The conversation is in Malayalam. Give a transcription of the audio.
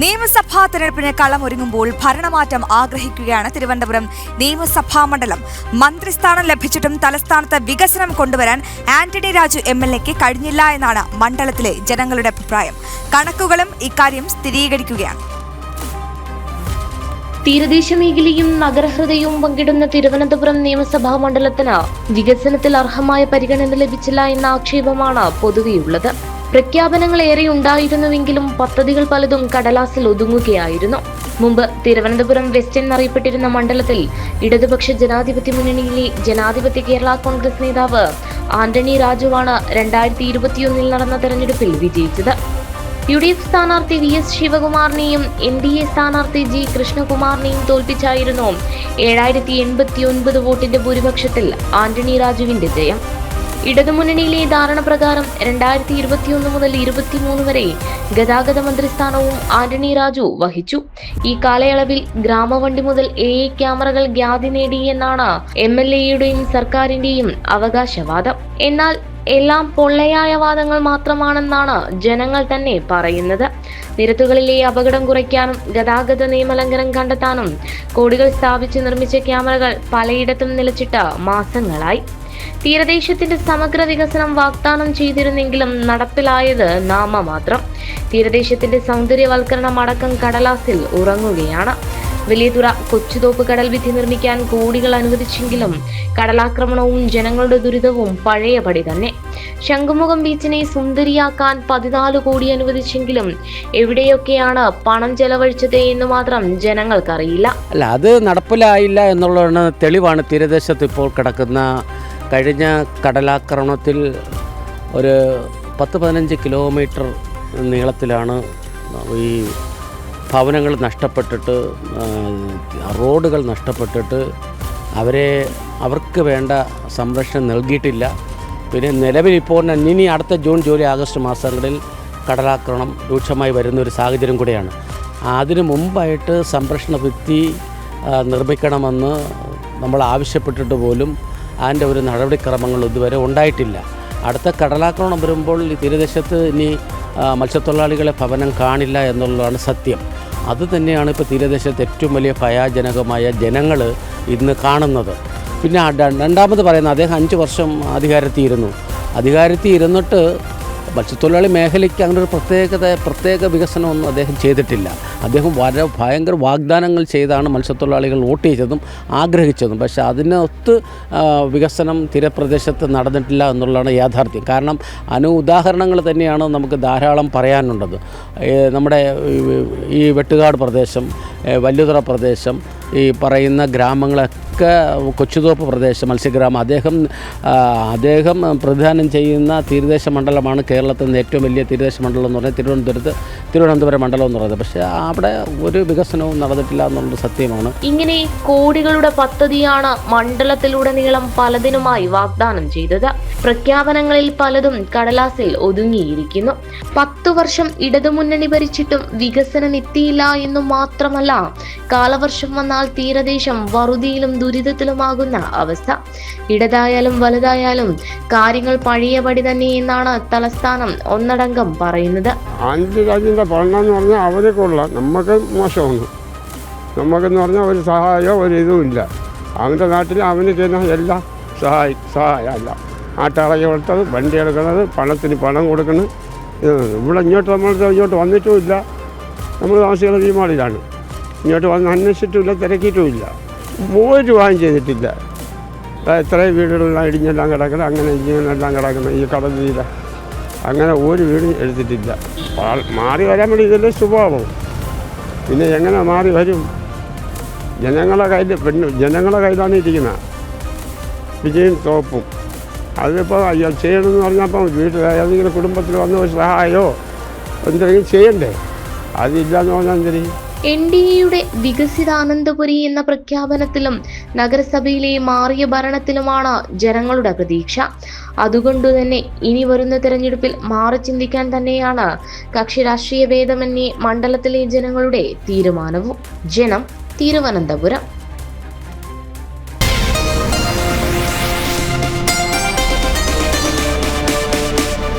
നിയമസഭാ തെരഞ്ഞെടുപ്പിന് കളമൊരുങ്ങുമ്പോൾ ഭരണമാറ്റം ആഗ്രഹിക്കുകയാണ് തിരുവനന്തപുരം നിയമസഭാ മണ്ഡലം. മന്ത്രിസ്ഥാനം ലഭിച്ചിട്ടും തലസ്ഥാനത്ത് വികസനം കൊണ്ടുവരാൻ ആന്റണി രാജു എം എൽ എക്ക് കഴിഞ്ഞില്ല എന്നാണ് മണ്ഡലത്തിലെ ജനങ്ങളുടെ അഭിപ്രായം. കണക്കുകളും ഇക്കാര്യം സ്ഥിരീകരിക്കുകയാണ്. തീരദേശ മേഖലയും നഗരഹൃദയവും പങ്കിടുന്ന തിരുവനന്തപുരം നിയമസഭാ മണ്ഡലത്തിന് വികസനത്തിൽ അർഹമായ പരിഗണന ലഭിച്ചില്ല എന്ന ആക്ഷേപമാണ് പൊതുവെയുള്ളത്. പ്രഖ്യാപനങ്ങൾ ഏറെ ഉണ്ടായിരുന്നുവെങ്കിലും പദ്ധതികൾ പലതും കടലാസിൽ ഒതുങ്ങുകയായിരുന്നു. മുമ്പ് തിരുവനന്തപുരം വെസ്റ്റ് എന്നറിയപ്പെട്ടിരുന്ന മണ്ഡലത്തിൽ ഇടതുപക്ഷ ജനാധിപത്യ മുന്നണിയിലെ ജനാധിപത്യ കേരള കോൺഗ്രസ് നേതാവ് ആന്റണി രാജുവാണ് രണ്ടായിരത്തി ഇരുപത്തിയൊന്നിൽ നടന്ന തെരഞ്ഞെടുപ്പിൽ വിജയിച്ചത്. യു ഡി എഫ് സ്ഥാനാർത്ഥി വി എസ് ശിവകുമാറിനെയും എൻ ഡി എ സ്ഥാനാർത്ഥി ജി കൃഷ്ണകുമാറിനെയും തോൽപ്പിച്ചായിരുന്നു ഏഴായിരത്തി എൺപത്തി ഒൻപത് വോട്ടിന്റെ ഭൂരിപക്ഷത്തിൽ ആന്റണി രാജുവിന്റെ ജയം. ഇടതുമുന്നണിയിലെ ധാരണ പ്രകാരം രണ്ടായിരത്തി ഇരുപത്തിയൊന്ന് മുതൽ ഇരുപത്തിമൂന്ന് വരെ ഗതാഗത മന്ത്രിസ്ഥാനവും ആന്റണി രാജു വഹിച്ചു. ഈ കാലയളവിൽ ഗ്രാമവണ്ടി മുതൽ എ ഐ ക്യാമറകൾ ഖ്യാതി നേടി എന്നാണ് എം എൽ എയുടെയും സർക്കാരിന്റെയും അവകാശവാദം. എന്നാൽ എല്ലാം പൊള്ളയായ വാദങ്ങൾ മാത്രമാണെന്നാണ് ജനങ്ങൾ തന്നെ പറയുന്നത്. നിരത്തുകളിലെ അപകടം കുറയ്ക്കാനും ഗതാഗത നിയമലംഘനം കണ്ടെത്താനും കോടികൾ സ്ഥാപിച്ച് നിർമ്മിച്ച ക്യാമറകൾ പലയിടത്തും നിലച്ചിട്ട് മാസങ്ങളായി. തീരദേശത്തിന്റെ സമഗ്ര വികസനം വാഗ്ദാനം ചെയ്തിരുന്നെങ്കിലും നടപ്പിലായത് നാമമാത്രം തീരദേശത്തിന്റെ സൗന്ദര്യവൽക്കരണം അടക്കം കടലാസിൽ ഉറങ്ങുകയാണ്. വലിയതുറ കൊച്ചുതോപ്പ് കടൽ വിധി നിർമ്മിക്കാൻ കോടികൾ അനുവദിച്ചെങ്കിലും കടലാക്രമണവും ജനങ്ങളുടെ ദുരിതവും പഴയപടി തന്നെ. ശംഖുമുഖം ബീച്ചിനെ സുന്ദരിയാക്കാൻ പതിനാല് കോടി അനുവദിച്ചെങ്കിലും എവിടെയൊക്കെയാണ് പണം ചെലവഴിച്ചത് എന്ന് മാത്രം ജനങ്ങൾക്കറിയില്ല. അല്ല അത് നടപ്പിലായില്ല എന്നുള്ളതാണ് തെളിവാണ് തീരദേശത്ത് ഇപ്പോൾ കിടക്കുന്ന കഴിഞ്ഞ കടലാക്രമണത്തിൽ ഒരു പത്ത് പതിനഞ്ച് കിലോമീറ്റർ നീളത്തിലാണ് ഈ ഭവനങ്ങൾ നഷ്ടപ്പെട്ടിട്ട് റോഡുകൾ നഷ്ടപ്പെട്ടിട്ട് അവരെ അവർക്ക് വേണ്ട സംരക്ഷണം നൽകിയിട്ടില്ല. പിന്നെ നിലവിൽ ഇപ്പോൾ ഇനി അടുത്ത ജൂൺ ജൂലൈ ആഗസ്റ്റ് മാസങ്ങളിൽ കടലാക്രമണം രൂക്ഷമായി വരുന്ന ഒരു സാഹചര്യം കൂടിയാണ്. അതിനു മുമ്പായിട്ട് സംരക്ഷണ ഭിത്തി നിർമ്മിക്കണമെന്ന് നമ്മൾ ആവശ്യപ്പെട്ടിട്ട് പോലും അതിന്റെ ഒരു നടപടിക്രമങ്ങൾ ഇതുവരെ ഉണ്ടായിട്ടില്ല. അടുത്ത കടലാക്രമണം വരുമ്പോൾ ഈ തീരദേശത്ത് ഇനി മത്സ്യത്തൊഴിലാളികളെ ഭവനം കാണില്ല എന്നുള്ളതാണ് സത്യം. അത് തന്നെയാണ് ഇപ്പോൾ തീരദേശത്ത് ഏറ്റവും വലിയ ഭയാജനകമായ ജനങ്ങൾ ഇന്ന് കാണുന്നത്. പിന്നെ രണ്ടാമത് പറയുന്നത് അദ്ദേഹം അഞ്ച് വർഷം അധികാരത്തിൽ ഇരുന്നു അധികാരത്തിൽ ഇരുന്നിട്ട് മത്സ്യത്തൊഴിലാളി മേഖലയ്ക്ക് അങ്ങനെ ഒരു പ്രത്യേകത പ്രത്യേക വികസനമൊന്നും അദ്ദേഹം ചെയ്തിട്ടില്ല. അദ്ദേഹം വളരെ ഭയങ്കര വാഗ്ദാനങ്ങൾ ചെയ്താണ് മത്സ്യത്തൊഴിലാളികൾ വോട്ട് ചെയ്തതും ആഗ്രഹിച്ചതും. പക്ഷേ അതിനൊത്ത് വികസനം തീരപ്രദേശത്ത് നടന്നിട്ടില്ല എന്നുള്ളതാണ് യാഥാർത്ഥ്യം. കാരണം അനു ഉദാഹരണങ്ങൾ തന്നെയാണ് നമുക്ക് ധാരാളം പറയാനുള്ളത്. നമ്മുടെ ഈ- വെട്ടുകാട് പ്രദേശം വല്ലുതറ പ്രദേശം ഈ പറയുന്ന ഗ്രാമങ്ങളൊക്കെ കൊച്ചുതോപ്പ് പ്രദേശം മത്സ്യഗ്രാമം. അദ്ദേഹം അദ്ദേഹം പ്രതിദാനം ചെയ്യുന്ന തീരദേശ മണ്ഡലമാണ് കേരളത്തിൽ നിന്ന് ഏറ്റവും വലിയ തീരദേശ മണ്ഡലം എന്ന് പറഞ്ഞാൽ തിരുവനന്തപുരത്ത് തിരുവനന്തപുരം മണ്ഡലം എന്ന് പറയുന്നത്. പക്ഷേ അവിടെ ഒരു വികസനവും നടന്നിട്ടില്ല എന്നുള്ളത് സത്യമാണ്. ഇങ്ങനെ കോടികളുടെ പദ്ധതിയാണ് മണ്ഡലത്തിലുടനീളം പലതിനുമായി വാഗ്ദാനം ചെയ്തത്. പ്രഖ്യാപനങ്ങളിൽ പലതും കടലാസിൽ ഒതുങ്ങിയിരിക്കുന്നു. പത്തു വർഷം ഇടതുമുന്നണി ഭരിച്ചിട്ടും വികസനം എത്തിയില്ല എന്നു മാത്രമല്ല കാലവർഷം വന്നാൽ തീരദേശം വറുതിയിലും ദുരിതത്തിലുമാകുന്ന അവസ്ഥ. ഇടതായാലും വലുതായാലും കാര്യങ്ങൾ പഴയപടി തന്നെ എന്നാണ് തലസ്ഥാനം ഒന്നടങ്കം പറയുന്നത്. അഞ്ച് രാജ്യത്തെ ഭരണം പറഞ്ഞാൽ അവരെ നമുക്ക് മോശമാണ് നമുക്കെന്ന് പറഞ്ഞാൽ ഒരു സഹായമോ ഒരു ഇതും ഇല്ല. അവന്റെ നാട്ടിൽ അവന് ചെയ്യുന്ന എല്ലാ സഹായ സഹായമല്ല ആട്ടാളയെ കൊടുത്തത് വണ്ടി എടുക്കുന്നത് പണത്തിന് പണം കൊടുക്കുന്നത് ഇവിടെ ഇങ്ങോട്ട് നമ്മൾ ഇങ്ങോട്ട് വന്നിട്ടും ഇല്ല നമ്മൾ താമസിക്കുന്ന തീരുമാനിലാണ് ഇങ്ങോട്ട് വന്ന് അന്വേഷിച്ചിട്ടുമില്ല തിരക്കിയിട്ടുമില്ല ഒരു രൂപയും ചെയ്തിട്ടില്ല. എത്രയും വീടുകളെല്ലാം ഇടിഞ്ഞെല്ലാം കിടക്കണം അങ്ങനെ ഇടിഞ്ഞെല്ലാം കിടക്കണം ഈ കടൽ തീര. അങ്ങനെ ഒരു വീട് എടുത്തിട്ടില്ല. മാറി വരാൻ വേണ്ടി ഇതല്ലേ സ്വഭാവം. പിന്നെ എങ്ങനെ മാറി വരും? ജനങ്ങളെ കയ്യിൽ പെണ്ണു ജനങ്ങളെ കയ്യിലാണ് ഇരിക്കുന്നത്. വിജയും തോപ്പും. അതിപ്പോൾ ചെയ്യണമെന്ന് പറഞ്ഞപ്പോൾ വീട്ടിൽ ഏതെങ്കിലും കുടുംബത്തിൽ വന്ന സഹായമോ എന്തെങ്കിലും ചെയ്യണ്ടേ? അതില്ലാന്ന് പറഞ്ഞാൽ എന്തിനും? എൻ ഡി എയുടെ വികസിതാനന്ദപുരി എന്ന പ്രഖ്യാപനത്തിലും നഗരസഭയിലെ മാറിയ ഭരണത്തിലുമാണ് ജനങ്ങളുടെ പ്രതീക്ഷ. അതുകൊണ്ടുതന്നെ ഇനി വരുന്ന തെരഞ്ഞെടുപ്പിൽ മാറി ചിന്തിക്കാൻ തന്നെയാണ് കക്ഷി രാഷ്ട്രീയ ഭേദമന്യേ മണ്ഡലത്തിലെ ജനങ്ങളുടെ തീരുമാനവും. ജനം തിരുവനന്തപുരം.